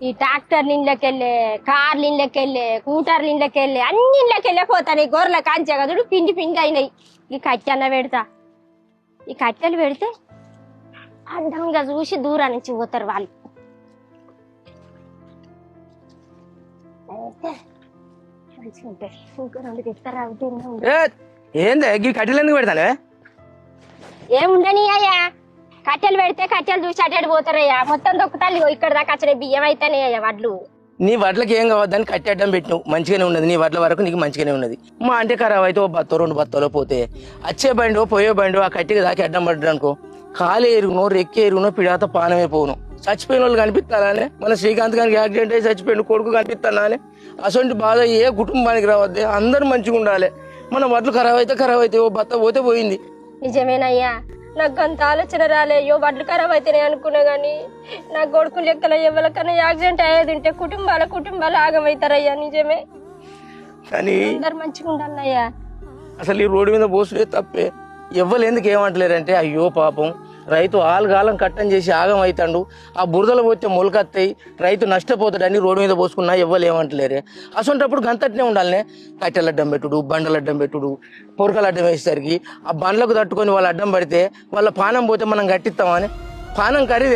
ఈ ట్రాక్టర్ ఇళ్ళకెళ్ళే కార్లు ఇళ్ళకెళ్ళే కూటర్లు ఇళ్ళకెళ్ళే అన్ని ఇళ్ళకెళ్ళే పోతాయి గొర్రెల కాంచే కదుడు పిండి పిండి అయినాయి. ఈ కట్టె అన్న పెడతా. ఈ కట్టెలు పెడితే అందంగా చూసి దూరం నుంచి పోతారు వాళ్ళు. మంచిగా ఉంటుంది ఇంకో రెండు తెస్తారా ఏంది కట్టెలు ఎందుకు పెడతానే ఏముండని అయ్యా కట్టెలు పెడితే కట్టెలు చూసి అటు పోతారయ్యా. మొత్తం దొక్కుతారు ఇగో ఇక్కడ దాకా వచ్చిన బియ్యం అయితేనే అయ్యా వడ్లు. నీ వడ్లకి ఏం కావద్దని కట్టేయడం పెట్టినావు. మంచిగానే ఉన్నది. నీ వడ్ల వరకు నీకు మంచిగానే ఉన్నది. మా అంటే ఖరాబ్ అయితే ఓ బత్తో రెండు బత్తలో పోతే. వచ్చే బండి పోయే బండి ఆ కట్టికి దాకి అడ్డం పడ్డాడు అనుకో కాలు ఎరుగునో రెక్కి ఎరుగునో పిడాత పానమే పోను చచ్చిపోయిన వాళ్ళు కనిపిస్తానే మన శ్రీకాంత్ గారికి యాక్సిడెంట్ అయ్యి చచ్చిపోయిన కొడుకు కనిపిస్తానే అసలు బాధ ఏ కుటుంబానికి రావద్దు. అందరూ మంచిగా ఉండాలి మన వడ్లు ఖరాబ్ అయితే ఖరాబ్ అయితే ఓ బత్త పోతే పోయింది. నిజమేనయ్యా. నాకు అంత ఆలోచన రాలే. అయ్యో వడ్లు ఖరాబ్ అయితేనే అనుకున్నా గానీ నా కొడుకు లెక్కల ఎవరికైనా యాక్సిడెంట్ అయ్యేది ఉంటే కుటుంబాల కుటుంబాలు ఆగమవుతారయ్యా నిజమే. కానీ అందరు మంచిగా ఉండాలయ్యా అసలు ఈ రోడ్డు మీద పోసుడే తప్పే. ఎవ్వరు ఎందుకు ఏమంటలేరంటే అయ్యో పాపం రైతు ఆలుగాలం కట్టం చేసి ఆగం అవుతాడు ఆ బురదలు పోతే మొలకత్తాయి రైతు నష్టపోతాడని రోడ్డు మీద పోసుకున్నా ఇవ్వలేమంటలేరే అసొంటప్పుడు గంతట్నే ఉండాలనే. కట్టెలు అడ్డం పెట్టుడు బండలు అడ్డం పెట్టుడు పొరకలు అడ్డం వేసేసరికి ఆ బండ్లకు తట్టుకొని వాళ్ళు అడ్డం పడితే వాళ్ళ పానం పోతే మనం కట్టిస్తామని. పానం ఖరీదు